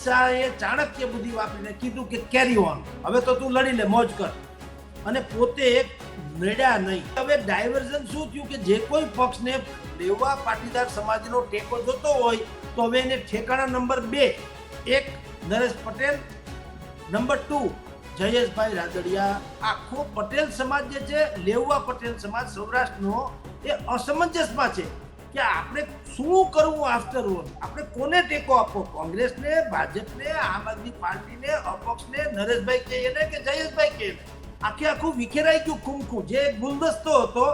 અમિત શાહે ચાણક્ય બુદ્ધિ વાપરીને કીધું કે કેરી ઓન હવે તો તું લડી લે, મોજ કર. અને પોતે નડ્યા નહીં. હવે ડાયવર્ઝન શું થયું કે જે કોઈ પક્ષને લેવા પાટીદાર સમાજનો ટેકો જોતો હોય, તો હવે એને ઠેકાણા નંબર બે. એક, Naresh Patel. Number two, Jayeshbhai Radadiya. આખો પટેલ સમાજ જે છે લેવા પટેલ સમાજ સૌરાષ્ટ્રનો એ અસમંજસમાં છે. કે આપણે શું કરવું આફ્ટર ઓલ આપણે કોને ટેકો આપવો? કોંગ્રેસને, ભાજપને, આમ આદમી પાર્ટીને, અપક્ષને, નરેશભાઈ કે એને કે જયેશભાઈ કે એને? આખે આખું વિખેરાઈ ગયું ખુમખું જે એક ગુલદસ્તો હતો,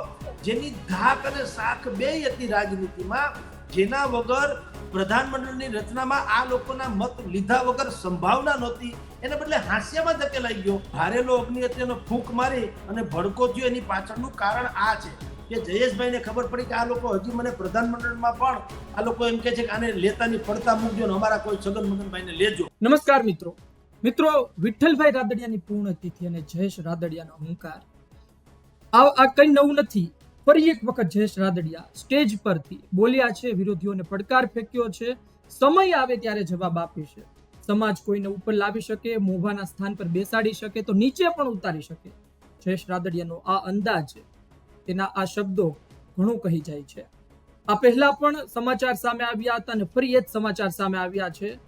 જેની ધાક અને શાખ બે હતી રાજનીતિમાં, જેના વગર પ્રધાનમંડળની રચનામાં આ લોકોના મત લીધા વગર સંભાવના નહોતી. એને બદલે હાસ્યમાં ધકેલાઈ ગયો. ભારેલો અગ્નિ હત્યાનો ફૂંક મારી અને ભડકો થયો એની પાછળનું કારણ આ છે. કે જયેશભાઈને ખબર પડી કે આ લોકો હજી મને પ્રધાનમંડળમાં પણ આ લોકો એમ કે છે કે આને લેતાની પડતા મૂકજો ને અમારા કોઈ છગન મગનભાઈને લેજો. નમસ્કાર મિત્રો. મિત્રો, વિઠ્ઠલભાઈ રાદડિયાની પૂર્ણતિથિ અને જયેશ રાદડિયાનો અહંકાર આ કંઈ નવું નથી. ફરી એક વખત જયેશ રાદડિયા સ્ટેજ પરથી બોલ્યા છે, વિરોધીઓને પડકાર ફેંક્યો છે. સમય આવે ત્યારે જવાબ આપીશે સમાજ કોઈને ઉપર લાવી શકે, મોભાના સ્થાન પર બેસાડી શકે, તો નીચે પણ ઉતારી શકે. જયેશ રાદડિયાનો આ અંદાજ તેના આ શબ્દો ઘણું કહી જાય છે. આ પહેલા પણ સમાચાર સામે આવ્યા હતા અને ફરી એ જ સમાચાર સામે આવ્યા છે.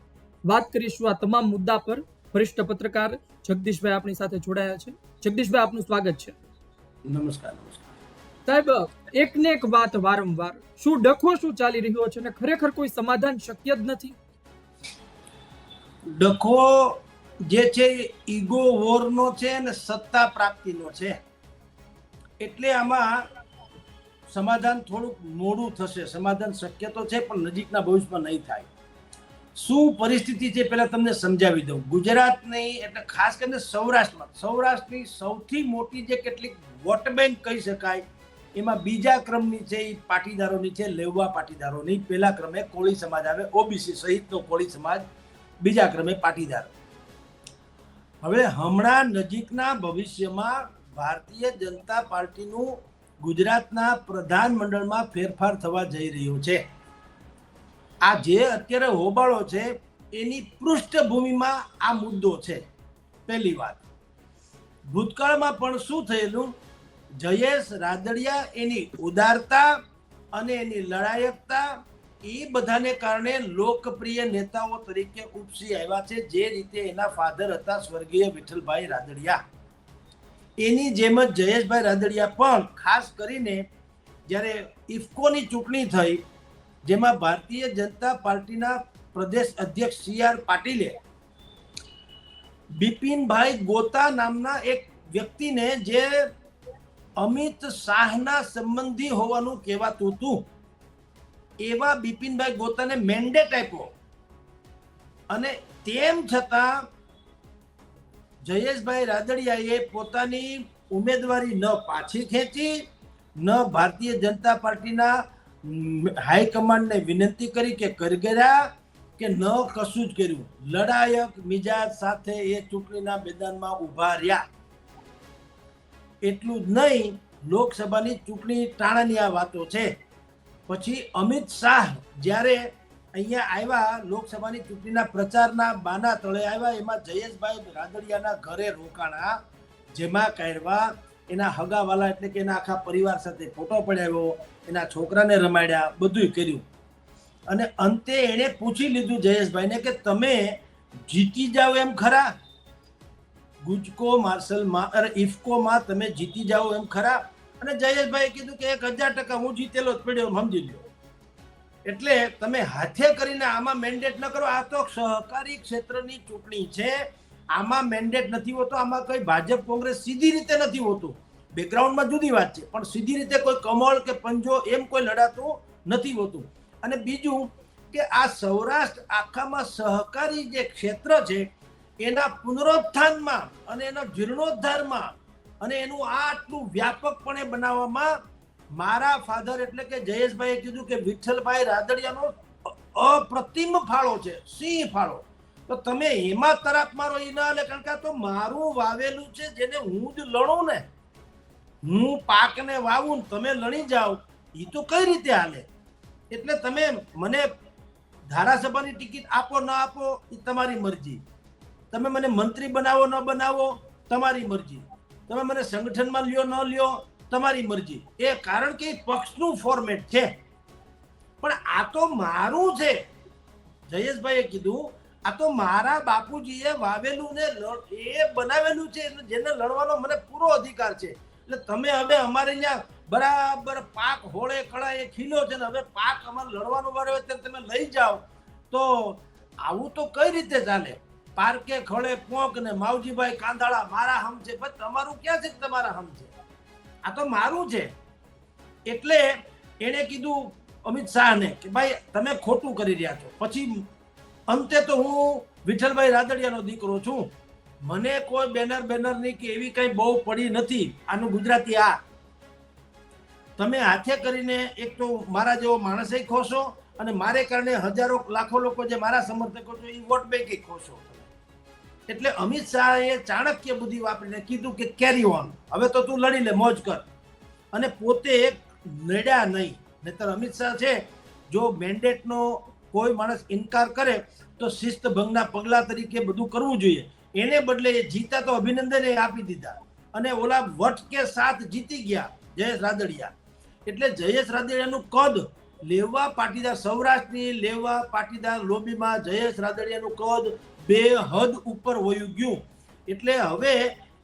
વાત કરીશું આ તમામ મુદ્દા પર. વરિષ્ઠ પત્રકાર જગદીશભાઈ આપણી સાથે જોડાયા છે. જગદીશભાઈ આપનું સ્વાગત છે. નમસ્કાર નમસ્કાર. સાહેબ એક ને એક વાત વારંવાર. શું ડખો શું ચાલી રહ્યો છે અને ખરેખર કોઈ સમાધાન શક્ય જ નથી? ડખો જે છે ઈગો વોરનો છે અને સત્તા પ્રાપ્તિનો છે. એટલે આમાં સમાધાન થોડુંક મોડું થશે. સમાધાન શક્ય તો છે, પણ નજીકના ભવિષ્યમાં નહીં થાય. શું પરિસ્થિતિ છે પહેલાં તમને સમજાવી દઉં. ગુજરાતની એટલે ખાસ કરીને સૌરાષ્ટ્રમાં, સૌરાષ્ટ્રની સૌથી મોટી જે કેટલીક વોટ બેંક કહી શકાય, એમાં બીજા ક્રમની છે એ પાટીદારોની છે, લેવા પાટીદારોની. પહેલા ક્રમે કોળી સમાજ આવે, ઓબીસી સહિતનો કોળી સમાજ, બીજા ક્રમે પાટીદારો. હવે હમણાં નજીકના ભવિષ્યમાં ભારતીય જનતા પાર્ટીનું ગુજરાતના પ્રધાનમંડળમાં ફેરફાર થવા જઈ રહ્યો છે. આ જે અત્યારે હોબાળો છે, એની પૃષ્ઠભૂમિમાં આ મુદ્દો છે. પહેલી વાત. ભૂતકાળમાં પણ શું થયેલું? જયેશ રાદડિયા એની ઉદારતા અને એની લડાયકતા એ બધાને કારણે લોકપ્રિય નેતાઓ તરીકે ઉપસી આવ્યા છે, જે રીતે એના ફાધર હતા સ્વર્ગીય વિઠ્ઠલભાઈ રાદડિયા. એની જેમ જ જયેશભાઈ રાદડિયા પણ ખાસ કરીને જ્યારે ઇફકોની ચૂંટણી થઈ, જેમાં ભારતીય જનતા પાર્ટીના પ્રદેશ અધ્યક્ષ સી આર પાટીલે બિપિનભાઈ ગોતા નામના એક વ્યક્તિને જે અમિત શાહના સંબંધી હોવાનું કહેવાતું હતું, એવા બિપિનભાઈ ગોતાને મેન્ડેટ આપ્યો. અને તેમ છતાં જયેશભાઈ રાદડિયાએ પોતાની ઉમેદવારી ન પાછી ખેંચી, ન ભારતીય જનતા પાર્ટીના હાઈકમાન્ડને વિનંતી કરી કે કરગર્યા કે ન કશું જ કર્યું. લડાયક મિજાજ સાથે એ ચૂંટણીના મેદાનમાં ઊભા રહ્યા. એટલું જ નહીં, લોકસભાની ચૂંટણી ટાણાની આ વાતો છે. પછી અમિત શાહ જ્યારે અહીંયા આવ્યા, લોકસભાની ચૂંટણીના પ્રચારના બાના તળે આવ્યા. એમાં જયેશભાઈ રાદડિયાના ઘરે રોકાણા, જેમાં કાઢવા એના હગાવાલા એટલે કે એના આખા પરિવાર સાથે ફોટો પડાવ્યો, એના છોકરાને રમાડ્યા બધું કર્યું. અને અંતે એણે પૂછી લીધું જયેશભાઈને કે તમે જીતી જાઓ એમ ખરા? ગુજકો માર્શલમાં અરે ઇફકોમાં તમે જીતી જાઓ એમ ખરા? અને જયેશભાઈએ કીધું કે એક હજાર ટકા હું જીતેલો જ પડ્યો, સમજી લ્યો. એટલે તમે હાથે કરીને આમાં મેન્ડેટ ન કરો. આ તો સહકારી ક્ષેત્રની ચૂંટણી છે. આમાં મેન્ડેટ નથી હોતો, આમાં કઈ ભાજપ, કોંગ્રેસ સીધી રીતે નથી હોતું. બેકગ્રાઉન્ડમાં જુદી વાત છે, પણ સીધી રીતે કોઈ કમળ કે પંજો એમ કોઈ લડાતું નથી હોતું. અને બીજું કે આ સૌરાષ્ટ્ર આખામાં સહકારી જે ક્ષેત્ર છે, એના પુનરોત્થાનમાં અને એના જીર્ણોદ્ધારમાં અને એનું આટલું વ્યાપકપણે બનાવવામાં મારા ફાધર એટલે કે જયેશભાઈએ કીધું કે વિઠ્ઠલભાઈ રાદડિયાનો અપ્રતિમ ફાળો છે, સિંહ ફાળો. તો તમે એમાં તરાપ મારો એ ના લે, કારણ કે તો મારું વાવેલું છે, જેને હું જ લણું ને. હું પાકને વાવું તમે લણી જાઓ એ તો કઈ રીતે હાલે? એટલે તમે મને ધારાસભાની ટિકિટ આપો, ન આપો એ તમારી મરજી. તમે મને મંત્રી બનાવો, ન બનાવો, તમારી મરજી. તમે મને સંગઠનમાં લ્યો, ન લ્યો તમારી મરજી. એ કારણ કે એ પક્ષનું ફોર્મેટ છે. પણ આ તો મારું છે. જયેશભાઈએ કીધું, આ તો મારા બાપુજીએ વાવેલું ને એ બનાવેલું છે જેને લડવાનો મને પૂરો અધિકાર છે. એટલે તમે હવે અમારે અહીંયા બરાબર પાક હોળે કળાએ ખીલ્યો છે ને હવે પાક અમારે લડવાનો વારો હોય ત્યારે તમે લઈ જાઓ. તો આવું તો કઈ રીતે ચાલે? પાર્કે ખળે પોંક ને માવજીભાઈ કાંદાળા મારા હમ છે. પણ તમારું ક્યાં છે તમારા હમ છે? આ તો મારું છે. એટલે એણે કીધું અમિત શાહને કે ભાઈ, તમે ખોટું કરી રહ્યા છો. પછી અંતે તો હું વિઠ્ઠલભાઈ રાદડિયાનો દીકરો છું. મને કોઈ બેનર બેનરની કે એવી કઈ બહુ પડી નથી. આનું ગુજરાતી આ. તમે હાથે કરીને એક તો મારા જેવો માણસે ખોશો અને મારે કારણે હજારો લાખો લોકો જે મારા સમર્થકો છે એ વોટ બેંકે ખોશો. એટલે અમિત શાહે ચાણક્ય બુદ્ધિ વાપરીને કીધું કે કેરી ઓન હવે તો તું લડી લે, મોજ કર. અને પોતે એક નડ્યા નહીં. નહીતર અમિત શાહ છે, જો મેન્ડેટનો કોઈ માણસ ઇનકાર કરે, તો શિસ્ત ભંગના પગલા તરીકે બધું કરવું જોઈએ. એને બદલે એ જીતા તો અભિનંદન એ આપી દીધા. અને ઓલા વટ કે સાથ જીતી ગયા, જયેશ રાદડિયા. એટલે જયેશ રાદડિયાનું કદ લેવા પાટીદાર સૌરાષ્ટ્રની લેવા પાટીદાર લોબીમાં જયેશ રાદડિયાનું કદ બે હદ ઉપર વયું ગયું. એટલે હવે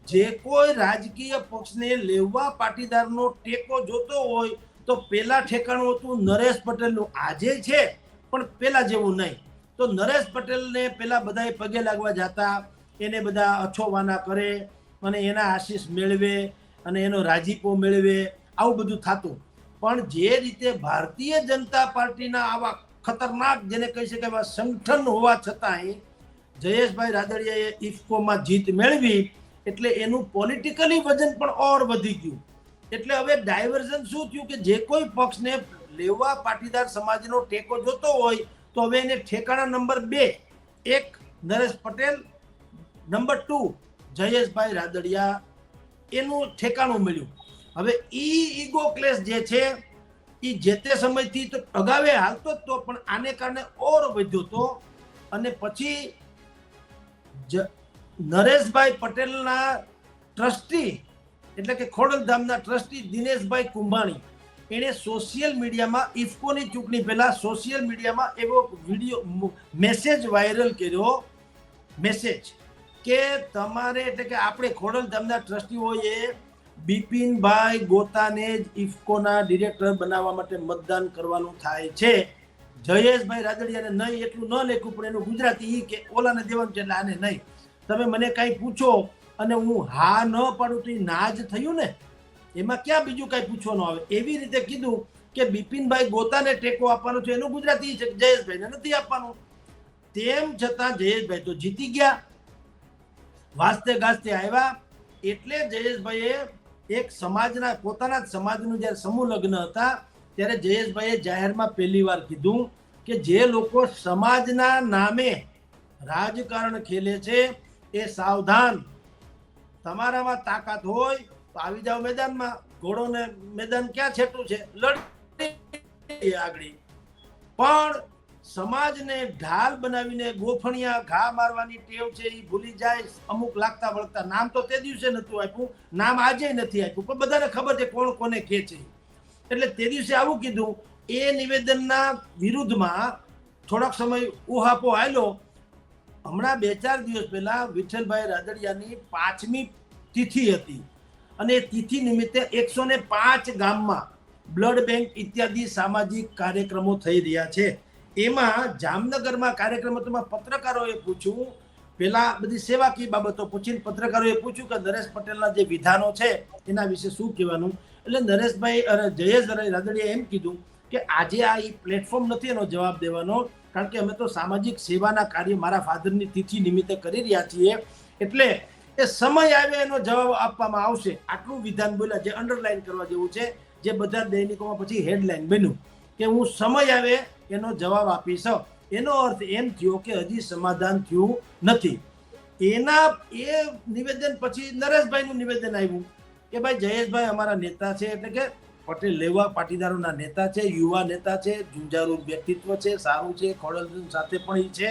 જે કોઈ રાજકીય પક્ષને લેવા પાટીદારનો ટેકો જોતો હોય, તો પેલા ઠેકાણું હતું નરેશ પટેલનું. આજે છે, પણ પેલા જેવું નહીં. તો નરેશ પટેલને પેલા બધાએ પગે લાગવા જતા, એને બધા અછોવાના કરે, અને એના આશીષ મેળવે, અને એનો રાજીપો મેળવે, આવું બધું થતું. પણ જે રીતે ભારતીય જનતા પાર્ટીના આવા ખતરનાક, જેને કહી શકાય સંગઠન હોવા છતાંય જયેશભાઈ રાદડિયાએ ઇફકોમાં જીત મેળવી એટલે એનું પોલિટિકલી વજન પણ ઓર વધી ગયું. એટલે હવે ડાયવર્ઝન શું થયું કે જે કોઈ પક્ષને લેવા પાટીદાર સમાજનો ટેકો જોતો હોય, તો હવે એને ઠેકાણા નંબર બે, એક નરેશ પટેલ, નંબર ટુ જયેશભાઈ રાદડિયા એનું ઠેકાણું મળ્યું. હવે ઈ ઈગો ક્લેશ જે છે એ જે તે સમયથી તો અગાવે હાલતો જ તો, પણ આને કારણે ઓર વધ્યો હતો અને પછી નરેશભાઈ પટેલના ટ્રસ્ટી, એટલે કે ખોડલધામના ટ્રસ્ટી દિનેશભાઈ કુંભાણી. એણે સોશિયલ મીડિયામાં ઇફકોની ચૂંટણી પહેલા સોશિયલ મીડિયામાં એવો વીડિયો મેસેજ વાયરલ કર્યો. મેસેજ કે તમારે, એટલે કે આપણે ખોડલધામના ટ્રસ્ટીઓએ બિપિનભાઈ ગોતાને જ ઇફકોના ડિરેક્ટર બનાવવા માટે મતદાન કરવાનું થાય છે. જયેશભાઈ રાદડિયાને નહીં એટલું ન લેખું પણ એનું ગુજરાતી ઈ કે ઓલાને દેવાનું છે એટલે આને નહીં. તમે મને કાંઈ પૂછો અને હું હા, ન પાડું તો ના જ થયું ને? એમાં ક્યાં બીજું કાંઈ પૂછવાનું આવે? એવી રીતે કીધું કે બિપિનભાઈ ગોતાને ટેકો આપવાનો છે, એનું ગુજરાતી છે જયેશભાઈને નથી આપવાનું. તેમ છતાં જયેશભાઈ તો જીતી ગયા. વાસ્તે ગાસ્તે આવ્યા. એટલે જયેશભાઈએ એક સમાજના, પોતાના જ સમાજનું જ્યારે સમૂહ લગ્ન હતા ત્યારે જયેશભાઈએ જાહેરમાં પહેલી વાર કીધું કે જે લોકો સમાજના નામે રાજકારણ ખેલે છે, એ સાવધાન. તમારામાં તાકાત હોય તો આવી જાઓ મેદાનમાં. ઘોડોને મેદાન ક્યાં છેટું છે? લડી આગળ. પણ સમાજને ઢાલ બનાવીને ગોફણિયા ઘા મારવાની ટેવ છે એ ભૂલી જાય. અમુક લાગતા વળગતા નામ તો તે દિવસે નથી આપ્યું. નામ આજે નથી આપ્યું. પણ બધાને ખબર છે કોણ કોને કે છે. એટલે તે દિવસે આવું કીધું, એ નિવેદનના વિરુદ્ધમાં થોડોક સમય ઉહાપો આવેલો હમણાં બે ચાર દિવસ પહેલા વિઠ્ઠલભાઈ રાદડિયાની પાંચમી તિથિ હતી. અને તિથિ નિમિત્તે એકસો ને પાંચ ગામમાં બ્લડ બેંક ઇત્યાદિ સામાજિક કાર્યક્રમો થઈ રહ્યા છે. એમાં જામનગરમાં કાર્યક્રમ હતો પત્રકારોએ પૂછ્યું, પેલા બધી સેવાકીય બાબતો પૂછીને પત્રકારોએ પૂછ્યું કે નરેશ પટેલના જે વિધાનો છે, એના વિશે શું કહેવાનું? એટલે નરેશભાઈ, અરે જયેશભાઈ રાદડીએ એમ કીધું કે આજે આ એ પ્લેટફોર્મ નથી એનો જવાબ દેવાનો, કારણ કે અમે તો સામાજિક સેવાના કાર્ય મારા ફાધરની તિથિ નિમિત્તે કરી રહ્યા છીએ. એટલે એ સમય આવે એનો જવાબ આપવામાં આવશે. આટલું વિધાન બોલ્યા, જે અંડરલાઈન કરવા જેવું છે, જે બધા દૈનિકોમાં પછી હેડલાઇન બન્યું, કે હું સમય આવે એનો જવાબ આપીશ. એનો અર્થ એમ થયો કે હજી સમાધાન થયું નથી. એના, એ નિવેદન પછી નરેશભાઈનું નિવેદન આવ્યું. કે ભાઈ જયેશભાઈ અમારા નેતા છે એટલે કે પટેલ લેવા પાટીદારોના નેતા છે, યુવા નેતા છે ઝુંઝારું વ્યક્તિત્વ છે, સારું છે ખોડલ સાથે પણ એ છે.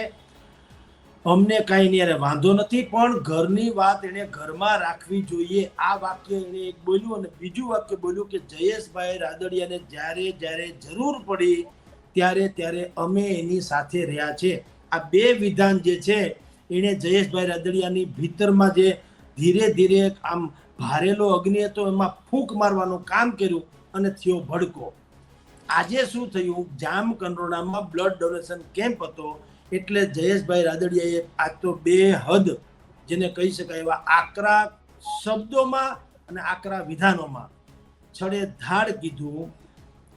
અમને કાંઈ નહીં, અરે વાંધો નથી, પણ ઘરની વાત એણે ઘરમાં રાખવી જોઈએ. આ વાક્ય એણે એક બોલ્યું અને બીજું વાક્ય બોલ્યું કે જયેશભાઈ રાદડિયાને જ્યારે જ્યારે જરૂર પડી ત્યારે ત્યારે અમે એની સાથે રહ્યા છે. આ બે વિધાન જે છે, એણે જયેશભાઈ રાદડિયાની ભીતરમાં જે ધીરે ધીરે આમ ભારેલો અગ્નિ હતો એમાં ફૂંક મારવાનું કામ કર્યું અને થયો ભડકો. આજે શું થયું? જામ કંડોળામાં બ્લડ ડોનેશન કેમ્પ હતો એટલે જયેશભાઈ રાદડિયાએ આજ તો બે હદ, જેને કહી શકાય એવા આકરા શબ્દોમાં અને આકરા વિધાનોમાં છડે ધાડ કીધું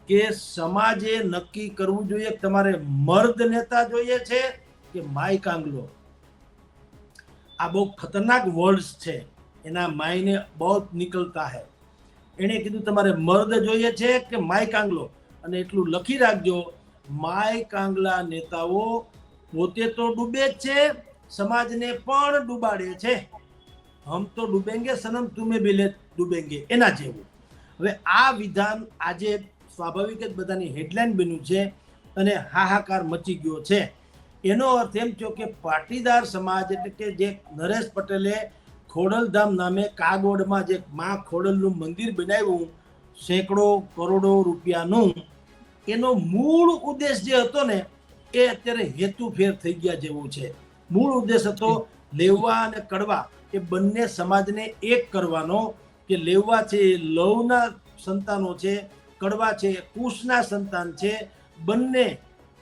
કે સમાજે નક્કી કરવું જોઈએ તમારે મર્દ નેતા જોઈએ છે કે માય કાંગલો આ બહુ ખતરનાક વર્ડ્સ છે. એના માયને બહુ નીકળતા હે. એણે કીધું, તમારે મર્દ જોઈએ છે કે માય કાંગલો? અને એટલું લખી રાખજો, માય કાંગલા નેતાઓ પોતે તો ડૂબે જ છે, સમાજને પણ ડૂબાડે છે. હમ તો ડૂબેંગે, સનમ તુમે બિલે ડૂબેંગે. એના જેવું. હવે આ વિધાન આજે સ્વાભાવિક જ બધાની હેડલાઇન બન્યું છે અને હાહાકાર મચી ગયો છે. એનો અર્થ એમ થયો કે પાટીદાર સમાજ એટલે કે જે નરેશ પટેલે ખોડલધામ નામે કાગોડમાં જે મા ખોડલનું મંદિર બનાવ્યું. સેંકડો કરોડો રૂપિયાનું. એનો મૂળ ઉદ્દેશ જે હતો ને, એ અત્યારે હેતુફેર થઈ ગયા જેવું છે. મૂળ ઉદ્દેશ હતો લેવા અને કડવા. એ બંને સમાજને એક કરવાનો કે લેવા છે એ લવના સંતાનો છે, કડવા છે કુશના સંતાન છે. બંને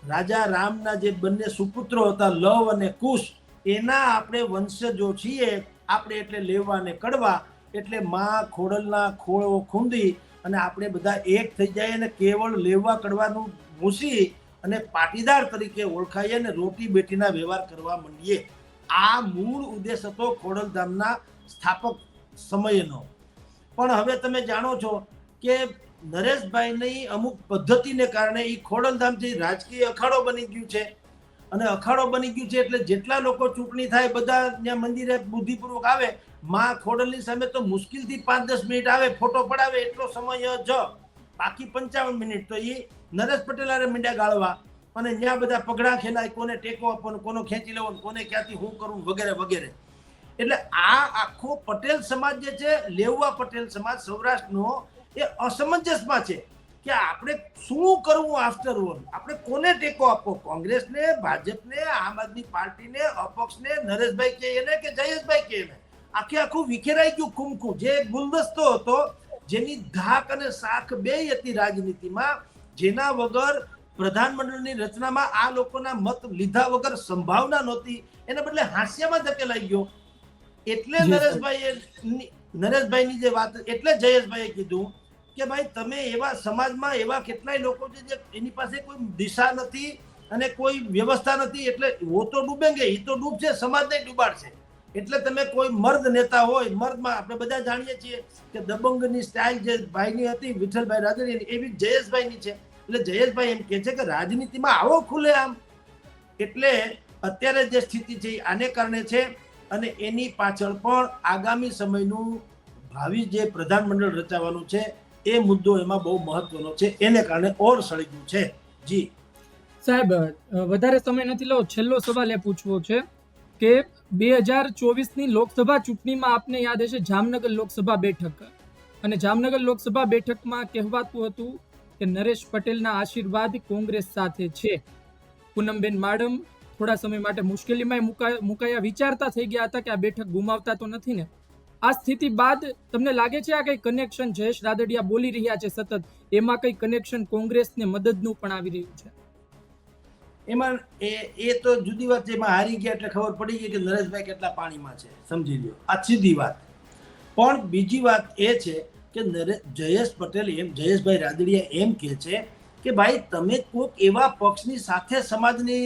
રાજા રામના જે બંને સુપુત્રો હતા, લવ અને કુશ, એના આપણે વંશજો છીએ. આપણે એટલે લેવા ને કડવા એટલે માં ખોડલના ખોળો ખૂંદી અને આપણે બધા એક થઈ જાય અને કેવળ લેવા કડવાનું ભૂસી અને પાટીદાર તરીકે ઓળખાઈએ અને રોટી બેટીના વ્યવહાર કરવા માંડીએ. આ મૂળ ઉદ્દેશ હતો ખોડલધામના સ્થાપક સમયનો. પણ હવે તમે જાણો છો કે નરેશભાઈની અમુક પદ્ધતિને કારણે એ ખોડલધામથી રાજકીય અખાડો બની ગયું છે. અને અખાડો બની ગયું છે એટલે જેટલા લોકો ચૂંટણી થાય, બધા ત્યાં મંદિરે બુદ્ધિપૂર્વક આવે. માં ખોડલની સામે તો મુશ્કેલથી પાંચ દસ મિનિટ આવે, ફોટો પડાવે, એટલો સમય જ. બાકી પંચાવન મિનિટ તો એ નરેશ પટેલ આરે મીંડા ગાળવા અને ત્યાં બધા પગડા ખેલાય, કોને ટેકો આપવાનો કોનો ખેંચી લેવાનો કોને ક્યાંથી હું કરવું વગેરે વગેરે. એટલે આ આખો પટેલ સમાજ જે છે લેવવા પટેલ સમાજ સૌરાષ્ટ્રનો એ અસમંજસમાં છે. કે આપણે શું કરવું આફ્ટર ઓલ આપણે કોને ટેકો આપવો? કોંગ્રેસને ભાજપને આમ આદમી પાર્ટીને અપક્ષને નરેશભાઈ કે એને કે જયેશભાઈ કે એને? આખે આખું વિખેરાઈ ગયું કુમકુ જે ગુલદસ્તો હતો જેની ધાક અને શાખ બે હતી રાજનીતિમાં જેના વગર પ્રધાનમંડળની રચનામાં આ લોકોના મત લીધા વગર સંભાવના નહોતી. એના બદલે હાસ્યમાં ધકેલાઈ ગયો. એટલે. નરેશભાઈએ નરેશભાઈની જે વાત એટલે જયેશભાઈએ કીધું કે ભાઈ તમે એવા સમાજમાં એવા કેટલાય લોકો છે જે એની પાસે કોઈ દિશા નથી અને કોઈ વ્યવસ્થા નથી, એટલે વો તો ડૂબેંગે એ તો ડૂબશે, સમાજને ડૂબાડશે. એટલે તમે કોઈ મર્દ નેતા હોય, મર્દમાં આપણે બધા જાણીએ છીએ કે દબંગની સ્ટાઇલ જે ભાઈની હતી, વિઠ્ઠલભાઈ રાદડિયાની, એવી જયેશભાઈની છે. એટલે જયેશભાઈ એમ કહે છે કે રાજનીતિમાં આવો ખુલે આમ. એટલે અત્યારે જે સ્થિતિ છે એ આને કારણે છે અને એની પાછળ પણ આગામી સમયનું ભાવિ જે પ્રધાનમંડળ રચાવાનું છે એ મુદ્દો એમાં બહુ મહત્વનો છે. એને કારણે ઓર સળી ગયું છે. જી. સાહેબ વધારે સમય નથી લો છેલ્લો સવાલ એ પૂછવો છે કે બે હજાર ચોવીસની લોકસભા ચૂંટણીમાં આપને યાદ હશે જામનગર લોકસભા બેઠક. અને જામનગર લોકસભા બેઠકમાં કહેવાતું હતું કે નરેશ પટેલના આશીર્વાદ કોંગ્રેસ સાથે છે. પૂનમબેન માડમ થોડા સમય માટે મુશ્કેલીમાં મુકા- મુકાયા વિચારતા થઈ ગયા હતા કે આ બેઠક ગુમાવતા તો નથી ને. આ સ્થિતિ બાદ તમને લાગે છે આ કઈ કનેક્શન જયેશ રાદડિયા બોલી રહ્યા છે સતત? એમાં કઈ કનેક્શન કોંગ્રેસને મદદનું પણ આવી રહ્યું છે? એમાં એ એ તો જુદી વાત છે. એમાં હારી ગયા એટલે ખબર પડી ગઈ કે નરેશભાઈ કેટલા પાણીમાં છે. સમજી લ્યો. આ સીધી વાત. પણ બીજી વાત એ છે કે નરે, જયેશ પટેલ એમ, જયેશભાઈ રાદડિયા એમ કહે છે કે, ભાઈ, તમે કોઈક એવા પક્ષની સાથે સમાજની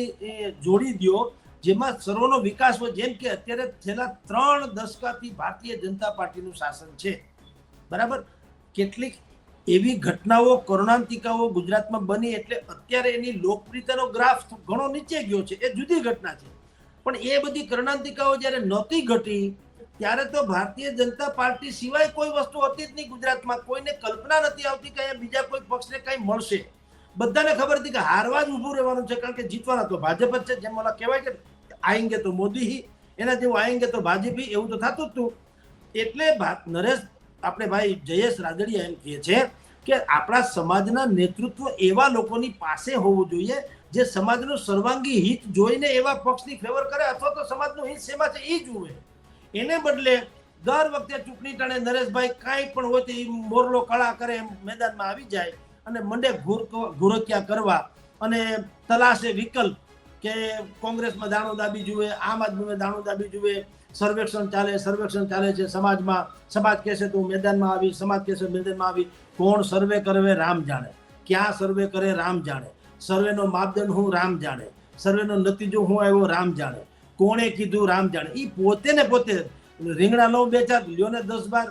જોડી દો જેમાં સર્વનો વિકાસ હોય, જેમ કે અત્યારે છેલ્લા ત્રણ દશકાથી ભારતીય જનતા પાર્ટીનું શાસન છે. બરાબર? કેટલીક એવી ઘટનાઓ, કરુણાંતિકાઓ ગુજરાતમાં બની એટલે અત્યારે એની લોકપ્રિયતાનો ગ્રાફ ઘણો નીચે ગયો છે. એ જુદી ઘટના છે. પણ એ બધી કરુણાંતિકાઓ જ્યારે નહોતી ઘટી, ત્યારે તો ભારતીય જનતા પાર્ટી સિવાય કોઈ વસ્તુ હતી જ નહીં ગુજરાતમાં. કોઈને કલ્પના નથી આવતી કે બીજા કોઈ પક્ષને કંઈ મળશે. બધાને ખબર હતી કે હારવા જ ઊભું રહેવાનું છે, કારણ કે જીતવાના તો ભાજપ જ છે. જેમ ઓલા કહેવાય છે આઈંગે તો મોદી એના જેવું આઈંગે તો ભાજપી એવું તો થતું જ હતું એટલે નરેશ, આપણે ભાઈ જયેશ રાજડીયા એમ કહે છે કે આપણા સમાજના નેતૃત્વ એવા લોકોની પાસે હોવું જોઈએ, જે સમાજનું સર્વાંગી હિત જોઈને એવા પક્ષની ફેવર કરે અથવા તો સમાજનું હિત શેમાં છે એ જુએ. એને બદલે દર વખતે ચૂંટણી ટાણે નરેશભાઈ કાંઈ પણ હોય તો એ મોરલો કળા કરે મેદાનમાં આવી જાય. અને મંડે ઘુરક્યા કરવા અને તલાશે વિકલ્પ કે કોંગ્રેસમાં દાણો દાબી જુએ, આમ આદમીમાં દાણો દાબી જુએ, સર્વેક્ષણ ચાલે સર્વેક્ષણ ચાલે છે સમાજમાં. સમાજ કહેશે તો મેદાનમાં આવી, સમાજ કહેશે મેદાનમાં આવી. કોણ સર્વે કરે રામ જાણે. ક્યાં સર્વે કરે રામ જાણે. સર્વેનો માપદંડ હું રામ જાણે. સર્વેનો નતીજો હું આવ્યો રામ જાણે. કોણે કીધું રામ જાણે. એ પોતે ને પોતે રીંગણા લો બે ચાર લ્યો ને દસ બાર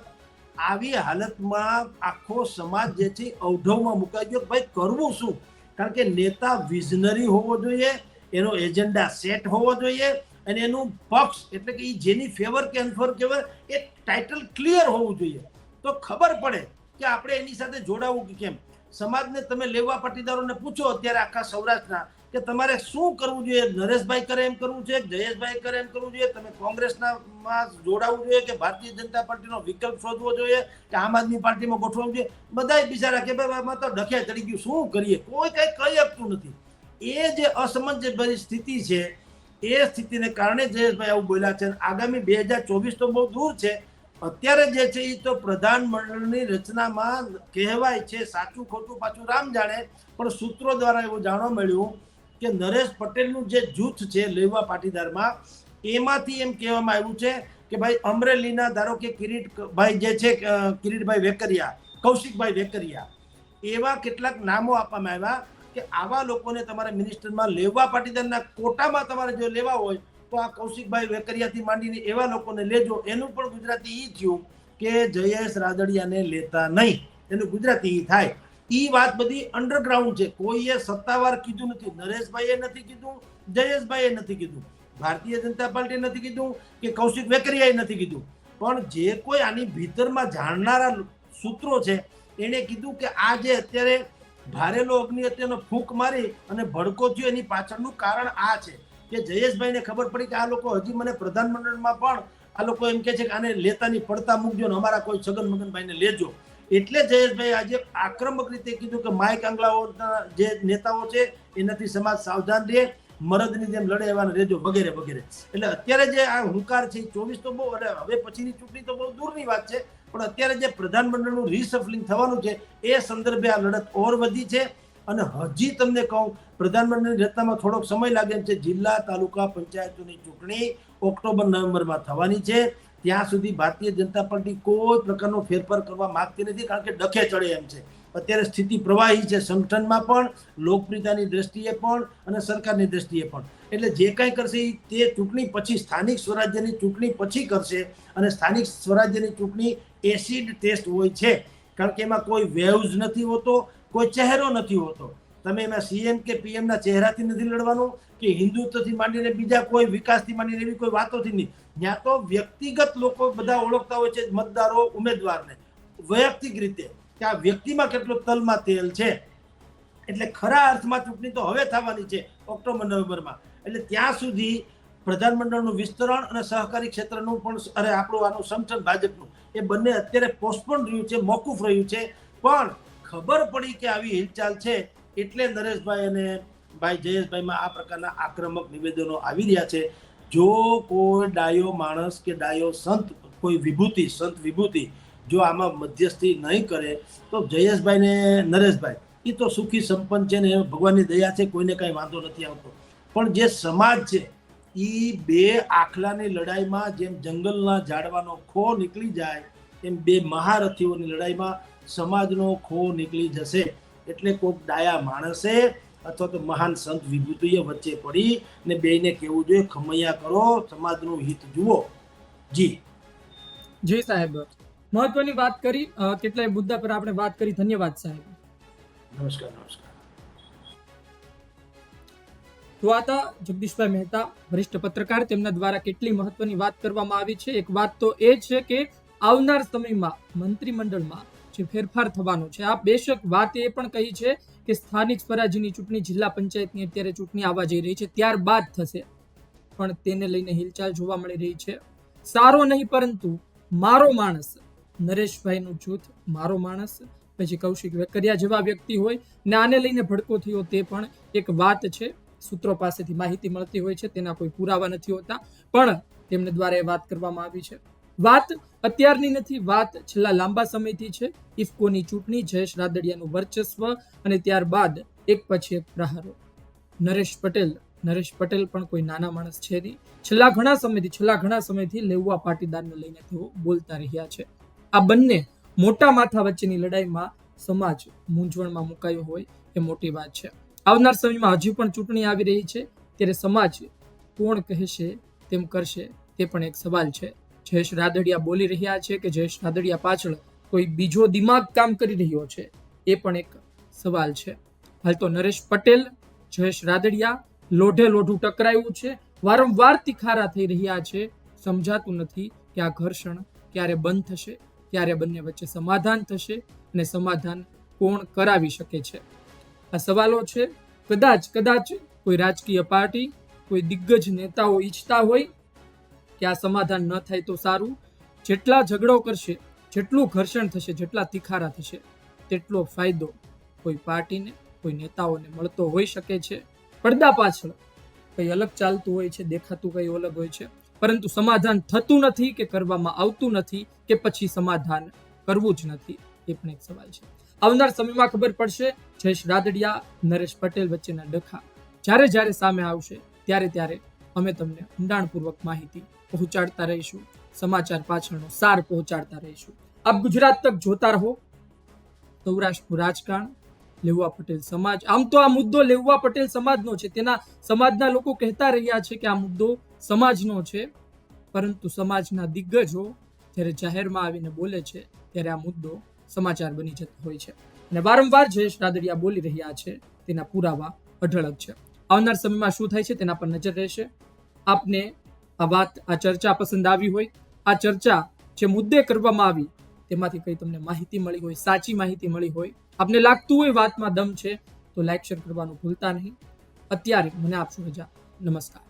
આવી હાલતમાં આખો સમાજ જે છે અવઢવમાં મુકાઈ ગયો. ભાઈ, કરવું શું? કારણ કે નેતા વિઝનરી હોવો જોઈએ, એનો એજન્ડા સેટ હોવો જોઈએ અને એનું પક્ષ, એટલે કે એ જેની ફેવર કે અનફેવર કહેવાય એ ટાઇટલ ક્લિયર હોવું જોઈએ. તો ખબર પડે કે આપણે એની સાથે જોડાવું કે કેમ? સમાજને તમે લેવા પાટીદારોને પૂછો, અત્યારે આખા સૌરાષ્ટ્રના કે તમારે શું કરવું જોઈએ? નરેશભાઈ કરે એમ કરવું છે? જયેશભાઈ કરે એમ કરવું જોઈએ? તમે કોંગ્રેસના માં જોડાવવું જોઈએ કે ભારતીય જનતા પાર્ટીનો વિકલ્પ શોધવો જોઈએ કે આમ આદમી પાર્ટીમાં ગોઠવવું જોઈએ બધા બિચારા કે ભાઈ આમાં તો ડખ્યા ચડી ગયું. શું કરીએ? કોઈ કઈ કહી શકતું નથી. એ જે અસમંજસભરી સ્થિતિ છે, એ સ્થિતિને કારણે જયેશભાઈ આવું બોલ્યા છે. આગામી બે હજાર ચોવીસ તો બહુ દૂર છે. અત્યારે જે છે એ તો પ્રધાનમંડળની રચનામાં કહેવાય છે સાચું ખોટું પાછું રામ જાણે. પણ સૂત્રો દ્વારા એવું જાણવા મળ્યું કે નરેશ પટેલનું જે જૂથ છે લેવા પાટીદારમાં, એમાંથી એમ કહેવામાં આવ્યું છે કે ભાઈ અમરેલીના ધારો કે કિરીટભાઈ જે છે કિરીટભાઈ વેકરિયા, કૌશિકભાઈ વેકરિયા, એવા કેટલાક નામો આપવામાં આવ્યા કે આવા લોકોને તમારે મિનિસ્ટરમાં લેવા પાટીદારના કોટામાં તમારે જો લેવા હોય, તો આ કૌશિકભાઈ વેકરિયાથી માંડીને એવા લોકોને લેજો. એનું પણ ગુજરાતી ઈ થયું કે જયેશ રાદડિયાને લેતા નહીં. એનું ગુજરાતી ઈ થાય. ઈ વાત બધી અંડરગ્રાઉન્ડ છે. કોઈએ સત્તાવાર કીધું નથી. નરેશભાઈએ નથી કીધું, જયેશભાઈએ નથી કીધું. ભારતીય જનતા પાર્ટીએ નથી કીધું કે કૌશિક વેકરિયાએ નથી કીધું. પણ જે કોઈ આની ભીતરમાં જાણનારા સૂત્રો છે, એણે કીધું કે આ જે અત્યારે ભારેલો અગ્નિ અત્યારનો ફૂંક મારી અને ભડકો થયો એની પાછળનું કારણ આ છે કે જયેશભાઈને ખબર પડી કે આ લોકો હજી મને પ્રધાનમંડળમાં પણ આ લોકો એમ કે છે કે આને લેતાની પડતા મૂકજો ને અમારા કોઈ છગન મગનભાઈને લેજો. એટલે જયેશભાઈ આજે આક્રમક રીતે કીધું કે માઇક આંગલાઓના જે નેતાઓ છે, એનાથી સમાજ સાવધાન રહે, મરદની જેમ લડે એવા રહેજો વગેરે વગેરે. એટલે અત્યારે જે આ હુંકાર છે ચોવીસ તો બહુ, અને હવે પછીની ચૂંટણી તો બહુ દૂરની વાત છે, પણ અત્યારે જે પ્રધાનમંડળનું રિસફલિંગ થવાનું છે, એ સંદર્ભે આ લડત ઓર વધી છે, અને હજી તમને કહું પ્રધાનમંત્રીની રચનામાં થોડોક સમય લાગે છે, જિલ્લા, તાલુકા પંચાયતોની ચૂંટણી ઓક્ટોબર, નવેમ્બરમાં થવાની છે ત્યાં સુધી ભારતીય જનતા પાર્ટી કોઈ પ્રકારનો ફેરફાર કરવા માગતી નથી, કારણ કે ડખે ચડે એમ છે. અત્યારે સ્થિતિ પ્રવાહી છે સંગઠનમાં પણ, લોકપ્રિયતાની દ્રષ્ટિએ પણ અને સરકારની દ્રષ્ટિએ પણ. એટલે જે કાંઈ કરશે તે ચૂંટણી પછી સ્થાનિક સ્વરાજ્યની ચૂંટણી પછી કરશે અને સ્થાનિક સ્વરાજ્યની ચૂંટણી એસિડ ટેસ્ટ હોય છે. કારણ કે એમાં કોઈ વેવ્સ નથી હોતો, કોઈ ચહેરો નથી હોતો. તમે એમાં સીએમ કે પીએમના ચહેરાથી નથી લડવાનું કે હિન્દુત્વથી માંડીને બીજા કોઈ વિકાસથી માંડીને એવી કોઈ વાતોથી નહીં. ત્યાં તો વ્યક્તિગત લોકો બધા ઓળખતા હોય છે, મતદારો, ઉમેદવારને. વૈયક્તિક રીતે કે આ વ્યક્તિમાં કેટલો તલમાં તેલ છે? એટલે ખરા અર્થમાં ચૂંટણી તો હવે થવાની છે, ઓક્ટોબર, નવેમ્બરમાં. એટલે ત્યાં સુધી પ્રધાનમંડળનું વિસ્તરણ અને સહકારી ક્ષેત્રનું પણ અરે આપણું આનું સમથન ભાજપનું, એ બંને અત્યારે પોસ્ટપોન રહ્યું છે, મોકૂફ રહ્યું છે. પણ ખબર પડી કે આવી હિલચાલ છે, એટલે નરેશભાઈ અને ભાઈ જયેશભાઈમાં આ પ્રકારના આક્રમક નિવેદનો આવી રહ્યા છે. જો કોઈ ડાયો માણસ કે ડાયો સંત, કોઈ વિભૂતિ, સંત વિભૂતિ જો આમાં મધ્યસ્થી નહીં કરે, તો જયેશભાઈ ને નરેશભાઈ એ તો સુખી સંપન્ન છે ને ભગવાનની દયા છે, કોઈને કાંઈ વાંધો નથી આવતો. પણ જે સમાજ છે એ બે આખલાની લડાઈમાં જેમ જંગલના ઝાડવાનો ખો નીકળી જાય, એમ બે મહારથીઓની લડાઈમાં સમાજનો ખો નીકળી જશે. એટલે કોઈક ડાયા માણસે અથવા તો મહાન સંત વિભૂતિઓ વચ્ચે પડી ને બેને કહેવું જોઈએ ખમૈયા કરો સમાજનું હિત જુઓ. જી. જી સાહેબ. મહત્વની વાત કરી કેટલાય મુદ્દા પર આપણે વાત કરી. ધન્યવાદ સાહેબ. નમસ્કાર નમસ્કાર. તો આ હતા જગદીશભાઈ મહેતા વરિષ્ઠ પત્રકાર. તેમના દ્વારા કેટલી મહત્વની વાત કરવામાં આવી છે? એક વાત તો એ છે કે આવનાર સમયમાં મંત્રીમંડળમાં જે ફેરફાર થવાનો છે. આ બેશક વાત એ પણ કહી છે કે સ્થાનિક સ્વરાજ્યની ચૂંટણી જિલ્લા પંચાયતની અત્યારે ચૂંટણી આવવા જઈ રહી છે, ત્યારબાદ થશે. પણ તેને લઈને હિલચાલ જોવા મળી રહી છે. સારો નહીં, પરંતુ મારો માણસ, નરેશભાઈનું જૂથ મારો માણસ. પછી કૌશિક વેકરિયા જેવા વ્યક્તિ હોય ને આને લઈને ભડકો થયો તે પણ એક વાત છે. સૂત્રો પાસેથી માહિતી મળતી હોય છે, તેના કોઈ પુરાવા નથી હોતા. પણ તેમને દ્વારા એ વાત કરવામાં આવી છે. વાત અત્યારની નથી, વાત છેલ્લા લાંબા સમયથી છે. ઇફકોની ચૂંટણી જયેશ રાદડિયાનું વર્ચસ્વ અને ત્યારબાદ એક પછી એક પ્રહારો. નરેશ પટેલ નરેશ પટેલ પણ કોઈ નાના માણસ છે નહીં. છેલ્લા ઘણા સમયથી, છેલ્લા ઘણા સમયથી લેવા પાટીદારને લઈને તેઓ બોલતા રહ્યા છે. આ બંને મોટા માથા વચ્ચેની લડાઈમાં સમાજ મૂંઝવણમાં મુકાયો હોય એ મોટી વાત છે. આવનાર સમયમાં હજી પણ ચૂંટણી આવી રહી છે. ત્યારે સમાજ કોણ કહેશે, તેમ કરશે તે પણ એક સવાલ છે. જયેશ રાદડિયા બોલી રહ્યા છે કે જયેશ રાદડિયા પાછળ કોઈ બીજો દિમાગ કામ કરી રહ્યો છે? એ પણ એક સવાલ છે. હાલ તો નરેશ પટેલ, જયેશ રાદડિયા લોઢે લોઢું ટકરાયું છે. વારંવાર તિખારા થઈ રહ્યા છે. સમજાતું નથી કે આ ઘર્ષણ ક્યારે બંધ થશે, ક્યારે બંને વચ્ચે સમાધાન થશે અને સમાધાન કોણ કરાવી શકે છે? આ સવાલો છે. કદાચ કદાચ કોઈ રાજકીય પાર્ટી, કોઈ દિગ્ગજ નેતાઓ ઈચ્છતા હોય કે આ સમાધાન ન થાય તો સારું. જેટલા ઝઘડો કરશે, જેટલું ઘર્ષણ થશે, જેટલા તિખારા થશે, તેટલો ફાયદો કોઈ પાર્ટીને, કોઈ નેતાઓને મળતો હોઈ શકે છે. પડદા પાછળ કંઈ અલગ ચાલતું હોય છે, દેખાતું કંઈ અલગ હોય છે. પરંતુ સમાધાન થતું નથી કે કરવામાં આવતું નથી કે પછી સમાધાન કરવું જ નથી, એ પણ એક સવાલ છે. આવનાર સમયમાં ખબર પડશે, જયેશ રાદડિયા, નરેશ પટેલ વચ્ચેના ડખા જ્યારે જ્યારે સામે આવશે, ત્યારે ત્યારે અમે તમને ઊંડાણપૂર્વક માહિતી પહોંચાડતા રહીશું. સમાચાર પાછળનો સાર પહોંચાડતા રહીશું. આપ ગુજરાત તક જોતા રહો. સૌરાષ્ટ્રનું રાજકારણ લેવા પટેલ સમાજ. આમ તો આ મુદ્દો લેવા પટેલ સમાજનો છે. તેના સમાજના લોકો કહેતા રહ્યા છે કે આ મુદ્દો સમાજનો છે. પરંતુ સમાજના દિગ્ગજો જ્યારે જાહેરમાં આવીને બોલે છે, ત્યારે આ મુદ્દો સમાચાર બની જતો હોય છે. અને વારંવાર જયેશ રાદડિયા બોલી રહ્યા છે, તેના પુરાવા અઢળક છે. આવનાર સમયમાં શું થાય છે તેના પર નજર રહેશે. આપને આ વાત, આ ચર્ચા પસંદ આવી હોય, આ ચર્ચા જે મુદ્દે કરવામાં આવી, તેમાંથી કઈ તમને માહિતી મળી હોય, સાચી માહિતી મળી હોય, આપને લાગતું હોય વાતમાં દમ છે, તો લાઈક શેર કરવાનું ભૂલતા નહીં. અત્યારે મને આપશો રજા નમસ્કાર.